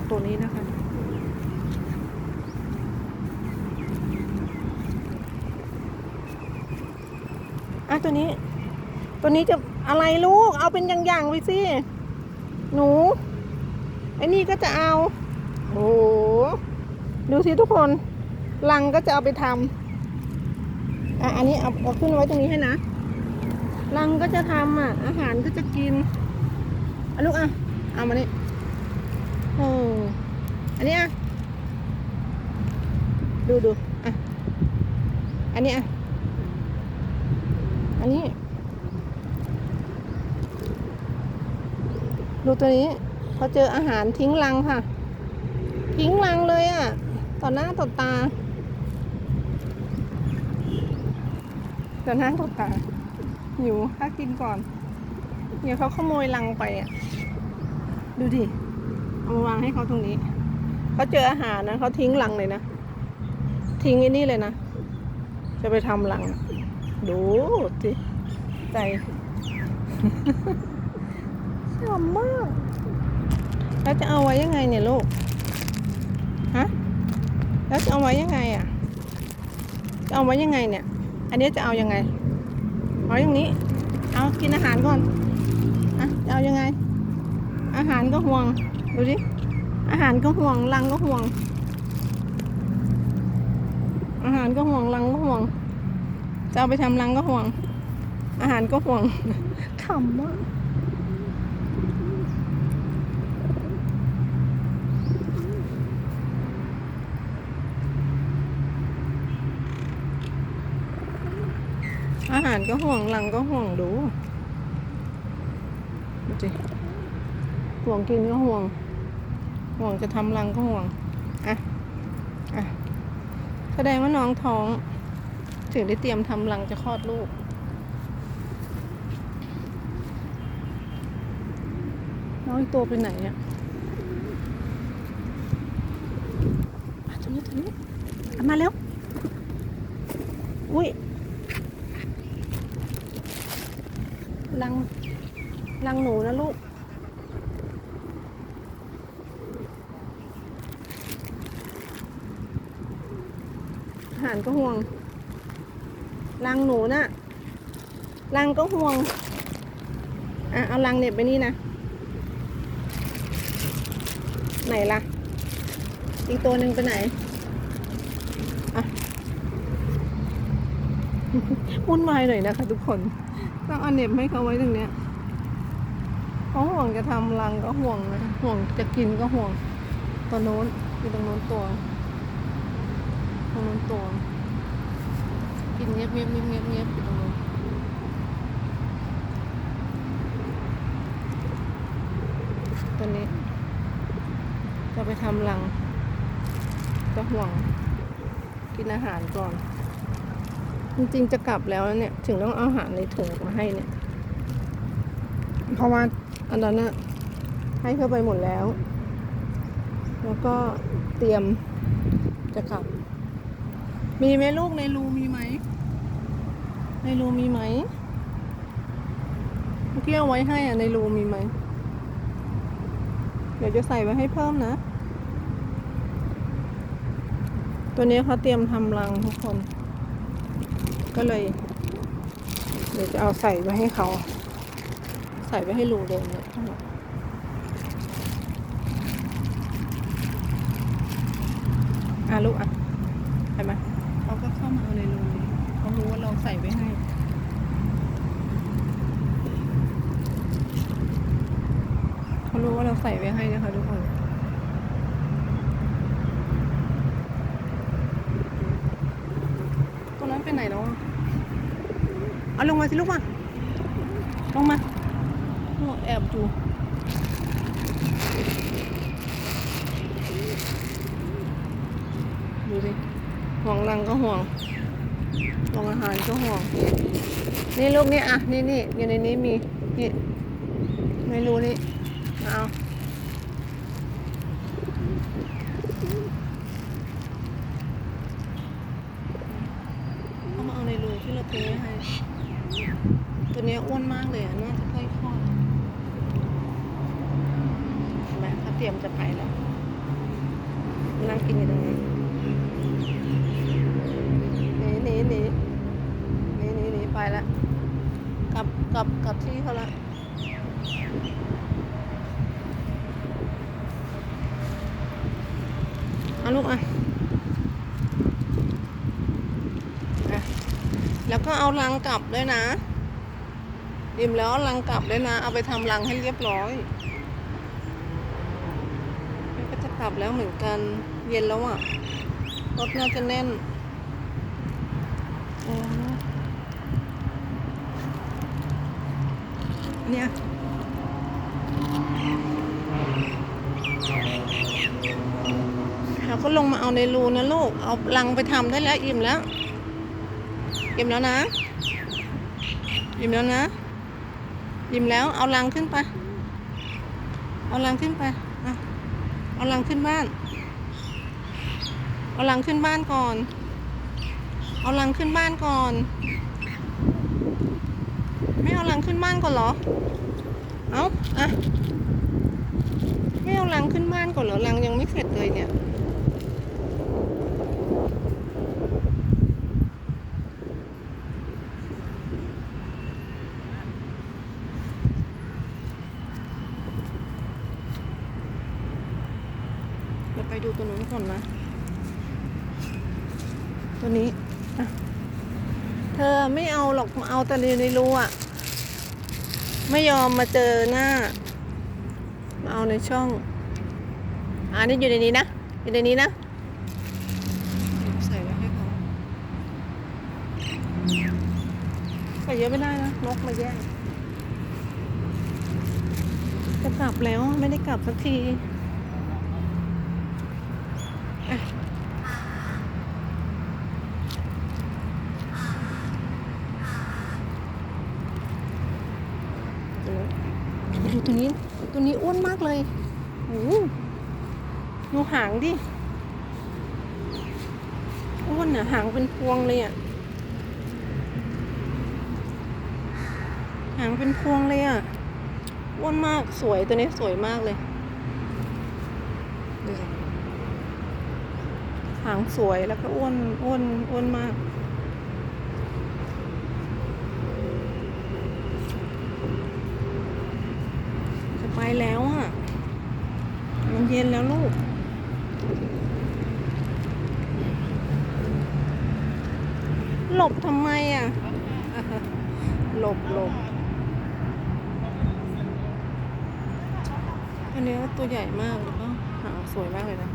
องตัวนี้นะคะอะตัวนี้ ตัวนี้จะอะไรลูก เอาเป็นอย่างๆไปสิ หนู ไอ้นี่ก็จะเอา โอ้โหดูสิทุกคนลังก็จะเอาไปทำอะอันนี้เอาเอาขึ้นไว้ตรงนี้ให้นะลังก็จะทำอะ อาหารก็จะกินอะลูกอะ เอามานี่ โอ้อันนี้อะ ดูดูอะ อันนี้อะ อันนี้ ดูตัวนี้เขาเจออาหารทิ้งรังค่ะ ทิ้งรังเลยอะ ต่อหน้าต่อตา ต่อหน้าต่อตาหิวถ้ากินก่อนเดี๋ยวเขาขโมยรังไปอะ ดูดิ เอามาวางให้เขาตรงนี้ เขาเจออาหารนะเขาทิ้งรังเลยนะ ทิ้งไอ้นี่เลยนะ จะไปทำรัง ดูสิใจชอบมาก แล้วจะเอาไว้ยังไงเนี่ยลูก ฮะ แล้วจะเอาไว้ยังไงอะ จะเอาไว้ยังไงเนี่ย อันนี้จะเอายังไงเอาอย่างนี้ เอากินอาหารก่อนอะจะเอายังไง อาหารก็ห่วง ดูดิ อาหารก็ห่วงรังก็ห่วง อาหารก็ห่วงรังก็ห่วง จะเอาไปทำรังก็ห่วง อาหารก็ห่วงขำมากอาหารก็ห่วงหลังก็ห่วงดูดูสิห่วงกินก็ห่วง ห่วงจะทำรังก็ห่วง อะ อะ แสดงว่าน้องท้อง ถึงได้เตรียมทำรังจะคลอดลูก น้องอีกตัวไปไหนอะอะตรงนี้ตรงนี้มาเร็วอุ้ยรังรังหนูนะลูก อารก็ห่วง รังหนูน่ะ รังก็ห่วง อะ เอารังเน็บไปนี่นะ ไหนล่ะ อีกตัวหนึ่งไปไหน อะวุ่นวายหน่อยนะคะทุกคน ต้องเอาเน็บให้เขาไว้ตรงเนี้ยเขาห่วงจะทำรังก็ห่วงนะห่วงจะกินก็ห่วงตัวโน้นอยู่ตรงโน้นตัวต รงโน้นตัวกินเงียบเงียบเงียบเงียบเงียบอยู่ตรงโน้นตัวนี้จะไปทำรังก็ห่วงกินอาหารก่อน จริงๆจะกลับแล้วเนี่ย ถึงต้องเอาอาหารในถุงมาให้เนี่ย เพราะว่าอันนั้นน่ะให้เข้าไปหมดแล้ว แล้วก็เตรียมจะกลับ มีไหมลูกในรูมีไหม ในรูมีไหมเมื่อกี้เอาไว้ให้อะในรูมีไหม เดี๋ยวจะใส่ไว้ให้เพิ่มนะ ตัวนี้เขาเตรียมทำรังทุกคน ก็เลย เดี๋ยวจะเอาใส่ไว้ให้เขา ใส่ไว้ให้รูเดิมเนี่ยทั้งหมดอะลูกอะเห็นไหมา ใส่ไว้ให้เขารู้ว่าเราใส่ไว้ให้นะคะทุกคนตัวนั้นไปไหนแล้วอะเอาลงมาสิลูกมาลงมาแอบอยู่ดูดิห่วงรังก็ห่วง ห่วงอาหารก็ห่วงนี่ลูกนี่อะ นี่นี่อยู่ในนี้มีนี่ไม่รู้นี่เอาเขามาเอาในรูที่เราเทให้ ตัวเนี้ยอ้วนมากเลยอะน่าจะใกล้คลอดเห็นไหมเขาเตรียมจะไปแล้วนั่งกินอยู่ตรงนี้นีหนีหนีหนี ไปละกลับกลับกลับที่เขาละเอาลูกอะแล้วก็เอาลังกลับด้วยนะอิ่มแล้วลังกลับด้วยนะ เอาไปทำรังให้เรียบร้อยแล้วก็จะกลับแล้วเหมือนกัน เย็นแล้วอะรถน่าจะแน่น อ เนี่ยเราก็ลงมาเอาในรูนะลูก เอาลังไปทำได้แล้วอิ่มแล้ว อิ่มแล้วนะ อิ่มแล้วนะ อิ่มแล้ว เอาลังขึ้นไป เอาลังขึ้นไปเอาลังขึ้นบ้าน เอาลังขึ้นบ้านก่อน เอาลังขึ้นบ้านก่อน ไม่เอาลังขึ้นบ้านก่อนเหรอ เอาอะ ไม่เอาลังขึ้นบ้านก่อนเหรอลังยังไม่เสร็จเลยเนี่ยเดี๋ยวไปดูตัวนู้นก่อนนะ ตัวนี้ เธอไม่เอาหรอก เอาแต่ในรูอะ ไม่ยอมมาเจอหน้า มาเอาในช่องอ่านี่อยู่ในนี้นะ อยู่ในนี้นะ ใส่ไว้ให้เขาใส่เยอะไม่ได้นะ นกมาแย่งจะกลับแล้วไม่ได้กลับสักที ดู ตัวนี้ตัวนี้อ้วนมากเลยโอ้โหดูหางดิ อ้วนอะหางเป็นพวงเลยอะหางเป็นพวงเลยอะอ้วนมากสวยตัวนี้สวยมากเลยหางสวยแล้วก็อ้วนอ้วนอ้วนมาก จะไป แล้วอะมันเย็นแล้วลูก หลบทำไมอะ หลบหลบอันนี้ตัวใหญ่มากแล้วก็หางสวยมากเลยนะ